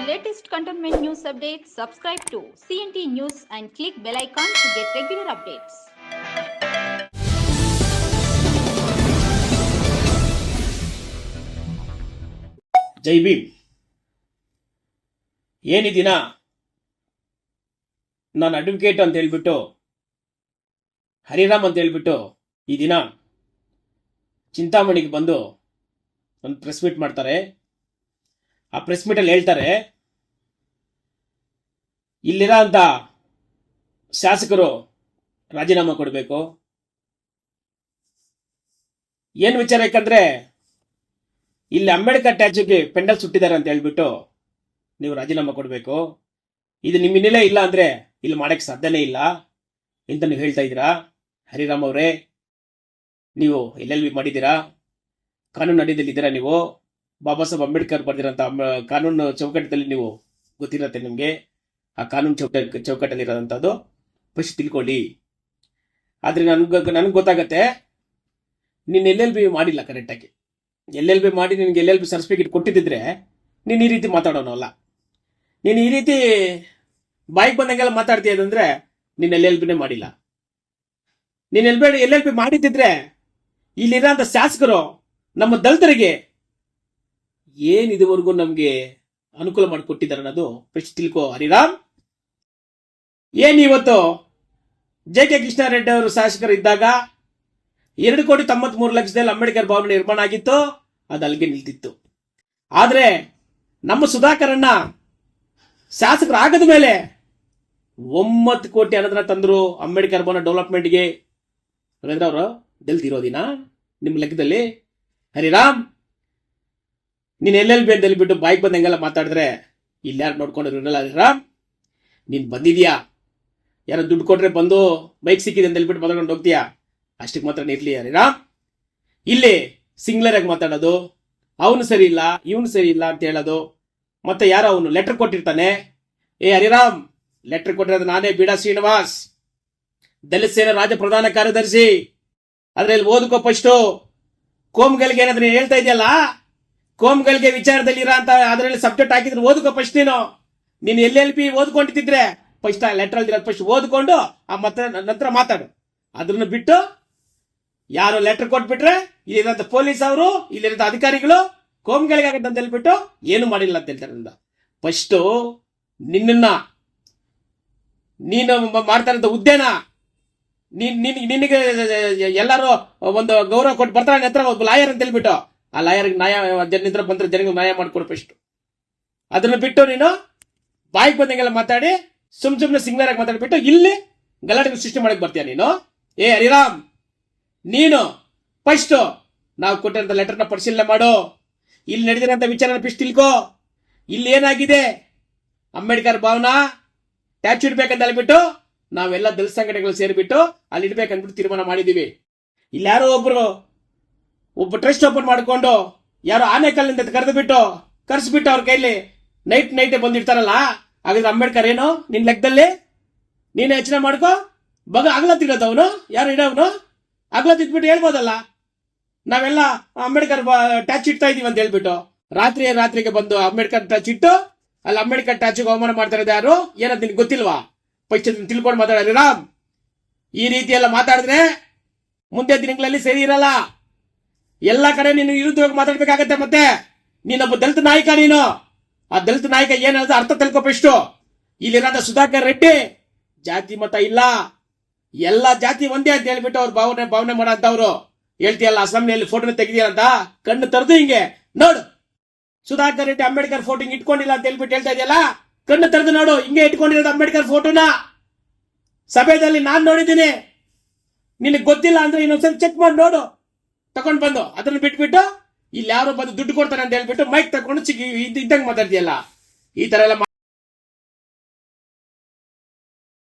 Latest cantonment news updates, subscribe to CNT News and click bell icon to get regular updates. ಜೈ ಭೀಮ್ ಏನಿ ದಿನ ನಾನು advocate ಅಂತ ಹೇಳ್ಬಿಟ್ಟು ಹರಿರಾಮ್ ಅಂತ ಹೇಳ್ಬಿಟ್ಟು ಈ ದಿನ ಚಿಂತಾಮಣಿಗೆ ಬಂದು ಒಂದು ಪ್ರೆಸ್ ಮೀಟ್ ಮಾಡ್ತಾರೆ ಆ ಪ್ರೆಸ್ ಮೀಟಲ್ಲಿ ಹೇಳ್ತಾರೆ ಇಲ್ಲಿರೋ ಅಂತ ಶಾಸಕರು ರಾಜೀನಾಮೆ ಕೊಡಬೇಕು. ಏನು ವಿಚಾರ ಯಾಕಂದ್ರೆ, ಇಲ್ಲಿ ಅಂಬೇಡ್ಕರ್ ಟ್ಯಾಚುಗೆ ಪೆಂಡಲ್ ಸುಟ್ಟಿದ್ದಾರೆ ಅಂತ ಹೇಳ್ಬಿಟ್ಟು ನೀವು ರಾಜೀನಾಮೆ ಕೊಡಬೇಕು. ಇದು ನಿಮ್ಮ ಇಲ್ಲ ಅಂದ್ರೆ ಇಲ್ಲಿ ಮಾಡಕ್ಕೆ ಸಾಧ್ಯನೇ ಇಲ್ಲ ಅಂತ ನೀವು ಹೇಳ್ತಾ ಇದ್ದೀರಾ? ಹರಿರಾಮ್ ಅವರೇ, ನೀವು ಎಲ್ಲೆಲ್ಲಿ ಮಾಡಿದ್ದೀರಾ? ಕಾನೂನು ಅಡಿಯಲ್ಲಿ ಇದ್ದೀರಾ ನೀವು? ಬಾಬಾ ಸಾಹೇಬ್ ಅಂಬೇಡ್ಕರ್ ಬರೆದಿರೋಂಥ ಕಾನೂನು ಚೌಕಟ್ಟದಲ್ಲಿ ನೀವು ಗೊತ್ತಿರತ್ತೆ ನಿಮಗೆ. ಆ ಕಾನೂನು ಚೌಕ ಚೌಕಟ್ಟಲ್ಲಿ ಇರೋದಂಥದ್ದು ಫಸ್ಟ್ ತಿಳ್ಕೊಳ್ಳಿ. ಆದರೆ ನನ್ಗೆ, ನನಗೆ ಗೊತ್ತಾಗತ್ತೆ, ನೀನು ಎಲ್ ಎಲ್ ಬಿ ಮಾಡಿಲ್ಲ ಕರೆಕ್ಟಾಗಿ ಎಲ್ ಎಲ್ ಬಿ ಮಾಡಿ ನಿನಗೆ ಎಲ್ ಎಲ್ ಬಿ ಸರ್ಟಿಫಿಕೇಟ್ ಕೊಟ್ಟಿದ್ದಿದ್ರೆ, ನೀನು ಈ ರೀತಿ ಮಾತಾಡೋನು ಅಲ್ಲ. ನೀನು ಈ ರೀತಿ ಬಾಯಿಗೆ ಬಂದಂಗೆಲ್ಲ ಮಾತಾಡ್ತೀಯದಂದ್ರೆ ನೀನು ಎಲ್ ಎಲ್ ಬಿನೇ ಮಾಡಿಲ್ಲ. ನೀನು L B, L L B ಮಾಡಿದ್ದಿದ್ರೆ ಇಲ್ಲಿರೋಂಥ ಶಾಸಕರು ನಮ್ಮ ದಲಿತರಿಗೆ ಏನು ಇದುವರೆಗೂ ನಮಗೆ ಅನುಕೂಲ ಮಾಡಿಕೊಟ್ಟಿದ್ದಾರೆ ಅನ್ನೋದು ಫಸ್ಟ್ ತಿಳ್ಕೋ ಹರಿರಾಮ್. ಏನು ಇವತ್ತು? ಜೆ ಕೆ ಕೃಷ್ಣಾರೆಡ್ಡಿ ಅವರು ಶಾಸಕರು ಇದ್ದಾಗ ಎರಡು ಕೋಟಿ ತೊಂಬತ್ಮೂರು ಲಕ್ಷದಲ್ಲಿ ಅಂಬೇಡ್ಕರ್ ಭವನ ನಿರ್ಮಾಣ ಆಗಿತ್ತು, ಅದು ಅಲ್ಲಿಗೆ ನಿಲ್ತಿತ್ತು ಆದರೆ ನಮ್ಮ ಸುಧಾಕರನ್ನ ಶಾಸಕರಾಗದ ಮೇಲೆ ಒಂಬತ್ತು ಕೋಟಿ ಅನ್ನೋದನ್ನ ತಂದರು ಅಂಬೇಡ್ಕರ್ ಭವನ ಡೆವಲಪ್ಮೆಂಟ್ಗೆ. ಅವರು ಗೆಲ್ತಿರೋದಿನ ನಿಮ್ಮ ಲೆಕ್ಕದಲ್ಲಿ. ಹರಿರಾಮ್ ನೀನು ಎಲ್ಲೆಲ್ಲಿ ಬೇದಲ್ಲಿ ಬಿಟ್ಟು ಬಾಯ್ಗೆ ಬಂದಂಗೆಲ್ಲ ಮಾತಾಡಿದ್ರೆ ಇಲ್ಲಿ ಯಾರು ನೋಡ್ಕೊಂಡಿರೋ ಇರಲ್ಲ ಹರಿರಾಮ್ ನೀನು ಬಂದಿದ್ಯಾ? ಯಾರೋ ದುಡ್ಡು ಕೊಟ್ಟರೆ ಬಂದು ಬೈಕ್ ಸಿಕ್ಕಿದೆ ಅಂತ ಹೇಳ್ಬಿಟ್ಟು ಮಾತಾಡ್ಕೊಂಡು ಹೋಗ್ತೀಯಾ? ಅಷ್ಟಕ್ಕೆ ಮಾತ್ರ ಇರ್ಲಿ ಹರಿರಾಮ್ ಇಲ್ಲಿ ಸಿಂಗ್ಲರ್ ಆಗಿ ಮಾತಾಡೋದು, ಅವನು ಸರಿ ಇಲ್ಲ, ಇವನು ಸರಿ ಇಲ್ಲ ಅಂತ ಹೇಳೋದು, ಮತ್ತೆ ಯಾರೋ ಅವನು ಲೆಟರ್ ಕೊಟ್ಟಿರ್ತಾನೆ? ಏ ಹರಿರಾಮ್ ಲೆಟರ್ ಕೊಟ್ಟಿರೋದು ನಾನೇ ಬೀಡಾ ಶ್ರೀನಿವಾಸ್. ದಲಿತ ಸೇನಾ ರಾಜ್ಯ ಪ್ರಧಾನ ಕಾರ್ಯದರ್ಶಿ. ಅದ್ರಲ್ಲಿ ಓದ್ಕೋ ಫಸ್ಟು. ಕೋಮ್ಗಳಿಗೆ ಏನಾದ್ರೆ ಹೇಳ್ತಾ ಇದೆಯಲ್ಲ? ಕೋಮ್ಗಳಿಗೆ ವಿಚಾರದಲ್ಲಿ ಇರೋ ಅಂತ ಅದರಲ್ಲಿ ಸಬ್ಜೆಕ್ಟ್ ಹಾಕಿದ್ರೆ ಓದ್ಕೋ ಫಸ್ಟ್ ನೀನು. ನೀನು ಎಲ್ ಎಲ್ ಪಿ ಓದ್ಕೊಂಡಿದ್ರೆ ಫಸ್ಟ್ ಆ ಲೆಟರ್ ಅಲ್ಲಿ ಫಸ್ಟ್ ಓದ್ಕೊಂಡು, ಆ ಮತ್ತೆ ನಂತರ ಮಾತಾಡು. ಅದನ್ನ ಬಿಟ್ಟು, ಯಾರು ಲೆಟರ್ ಕೊಟ್ಬಿಟ್ರೆ, ಇಲ್ಲಿರೋಂಥ ಪೊಲೀಸ್ ಅವರು, ಇಲ್ಲಿರೋಂಥ ಅಧಿಕಾರಿಗಳು ಕೋಮ್ಗಳಿಗಾಗತ್ತೆ ಅಂತ ಹೇಳ್ಬಿಟ್ಟು ಏನು ಮಾಡಿಲ್ಲ ಅಂತ ಹೇಳ್ತಾರೆ ನಂದ. ಫಸ್ಟು ನಿನ್ನನ್ನ, ನೀನು ಮಾಡ್ತಾ ಇರೋಂಥ ನೀನ್, ನಿನ್, ನಿನಗೆ ಎಲ್ಲರೂ ಒಂದು ಗೌರವ ಕೊಟ್ಟು ಬರ್ತಾರೆ ನನ್ನ ಒಬ್ಬ ಲಾಯರ್ ಅಂತ ಹೇಳ್ಬಿಟ್ಟು ಆ ಲಾಯರ್ಗೆ ನ್ಯಾಯ, ಜನ ಹತ್ರ ಬಂದ್ರೆ ಜನರಿಗೆ ನ್ಯಾಯ ಮಾಡ್ಕೊಡು ಫಸ್ಟ್ ಅದನ್ನ ಬಿಟ್ಟು ನೀನು ಬಾಯಿಗೆ ಬಂದಂಗೆಲ್ಲ ಮಾತಾಡಿ, ಸುಮ್ ಸುಮ್ಮನೆ ಸಿಂಗರ್ ಆಗಿ ಮಾತಾಡ್ಬಿಟ್ಟು ಇಲ್ಲಿ ಗಲಾಟೆ ಸೃಷ್ಟಿ ಮಾಡಕ್ ಬರ್ತೀಯ ನೀನು? ಏ ಹರಿರಾಮ್, ನೀನು ಫಸ್ಟ್ ನಾವು ಕೊಟ್ಟಿರೋಂಥ ಲೆಟರ್ನ ಪರಿಶೀಲನೆ ಮಾಡು. ಇಲ್ಲಿ ನಡೆದಿರೋಂಥ ವಿಚಾರನ ಫಿಸ್ಟ್ ತಿಳ್ಕೋ. ಇಲ್ಲಿ ಏನಾಗಿದೆ? ಅಂಬೇಡ್ಕರ್ ಭವನ ಟ್ಯಾಚು ಇಡ್ಬೇಕಂತ ಹೇಳ್ಬಿಟ್ಟು ನಾವೆಲ್ಲ ದಲಿತ ಸಂಘಟನೆಗಳು ಸೇರಿಬಿಟ್ಟು ಅಲ್ಲಿ ಇಡ್ಬೇಕಂದ್ಬಿಟ್ಟು ತೀರ್ಮಾನ ಮಾಡಿದೀವಿ ಇಲ್ಲಾರೋ ಒಬ್ರು ಒಬ್ಬ ಟ್ರಸ್ಟ್ ಓಪನ್ ಮಾಡಿಕೊಂಡು ಯಾರೋ ಆನೆಕಲ್ಲಿಂದ ಕರೆದು ಬಿಟ್ಟು ಕರೆಸ್ಬಿಟ್ಟು ಅವ್ರ ಕೈಲಿ ನೈಟ್ ನೈಟೇ ಬಂದಿರ್ತಾರಲ್ಲ, ಹಾಗಾದ್ರೆ ಅಂಬೇಡ್ಕರ್ ಏನು? ನಿನ್ ಲೆಕ್ಕದಲ್ಲಿ? ನೀನು ಯೋಚನೆ ಮಾಡ್ಕೋ. ಬಗ, ಅಗಲ ತಿಡೋದು ಅವನು? ಯಾರು ಇಡೋವನು ಅಗಲ ತಿದ್ಬಿಟ್ಟು ಹೇಳ್ಬೋದಲ್ಲ? ನಾವೆಲ್ಲ ಅಂಬೇಡ್ಕರ್ ಟ್ಯಾಚ್ ಇಡ್ತಾ ಇದೀವಿ ಅಂತ ಹೇಳ್ಬಿಟ್ಟು. ರಾತ್ರಿ ರಾತ್ರಿಗೆ ಬಂದು ಅಂಬೇಡ್ಕರ್ ಟ್ಯಾಚ್ ಇಟ್ಟು, ಅಲ್ಲಿ ಅಂಬೇಡ್ಕರ್ ಟ್ಯಾಚಿಗೆ ಅವಮಾನ ಮಾಡ್ತಾ ಯಾರು? ಏನಂತ ನಿನ್ಗೆ ಗೊತ್ತಿಲ್ವಾ? ಪೈಚ ತಿಳ್ಕೊಂಡು ಮಾತಾಡ್ರಿ ರಾಮ್. ಈ ರೀತಿ ಎಲ್ಲ ಮಾತಾಡಿದ್ರೆ ಮುಂದೆ ದಿನಗಳಲ್ಲಿ ಸರಿ ಇರಲ್ಲ. ಎಲ್ಲ ಕಡೆ ನೀನು ವಿರುದ್ಧವಾಗಿ ಮಾತಾಡ್ಬೇಕಾಗತ್ತೆ ಮತ್ತೆ? ನೀನೊಬ್ಬ ದಲಿತ ನಾಯಕ ನೀನು. ಆ ದಲಿತ ನಾಯಕ ಏನ್ ಅರ್ಥ ತಿಳ್ಕೊ ಇಲ್ಲಿ ಇಲ್ಲಿರೋದ ಸುಧಾಕರ್ ರೆಡ್ಡಿ, ಜಾತಿ ಮತ ಇಲ್ಲ. ಎಲ್ಲ ಜಾತಿ ಒಂದೇ ಅಂತ ಹೇಳ್ಬಿಟ್ಟು ಅವ್ರು ಭಾವನೆ ಭಾವನೆ ಮಾಡಂತವ್ರು ಹೇಳ್ತೀಯಲ್ಲ, ಅಸೆಂಬ್ಲಿಯಲ್ಲಿ ಫೋಟೋನ ತೆಗಿದೀರಂತ ಕಣ್ಣು ತರದು ಹಿಂಗೆ. ನೋಡು. ಸುಧಾಕರ್ ರೆಡ್ಡಿ ಅಂಬೇಡ್ಕರ್ ಫೋಟೋ ಇಟ್ಕೊಂಡಿಲ್ಲ ಅಂತ ಹೇಳ್ಬಿಟ್ಟು ಹೇಳ್ತಾ ಇದೆಯಲ್ಲ? ಕಣ್ಣು ತೆರೆದು ನೋಡು, ಹಿಂಗೆ ಇಟ್ಕೊಂಡಿರೋದು ಅಂಬೇಡ್ಕರ್ ಫೋಟೋನ ಸಭೆಯಲ್ಲಿ ನಾನು ನೋಡಿದ್ದೀನಿ. ನಿನಗೆ ಗೊತ್ತಿಲ್ಲ ಅಂದ್ರೆ ಇನ್ನೊಂದ್ಸಲ ಚೆಕ್ ಮಾಡಿ ನೋಡು. ತಗೊಂಡ್ ಬಂದು ಅದನ್ನ ಬಿಟ್ಬಿಟ್ಟು, ಇಲ್ಲಿ ಯಾರು ಬಂದು ದುಡ್ಡು ಕೊಡ್ತಾರೆ ಅಂತ ಹೇಳ್ಬಿಟ್ಟು ಮೈಕ್ ತಗೊಂಡು ಚಿಕ್ಕ ಇದ್ದಂಗೆ ಮಾತಾಡ್ತೀಯಲ್ಲ? ಈ ತರ ಎಲ್ಲ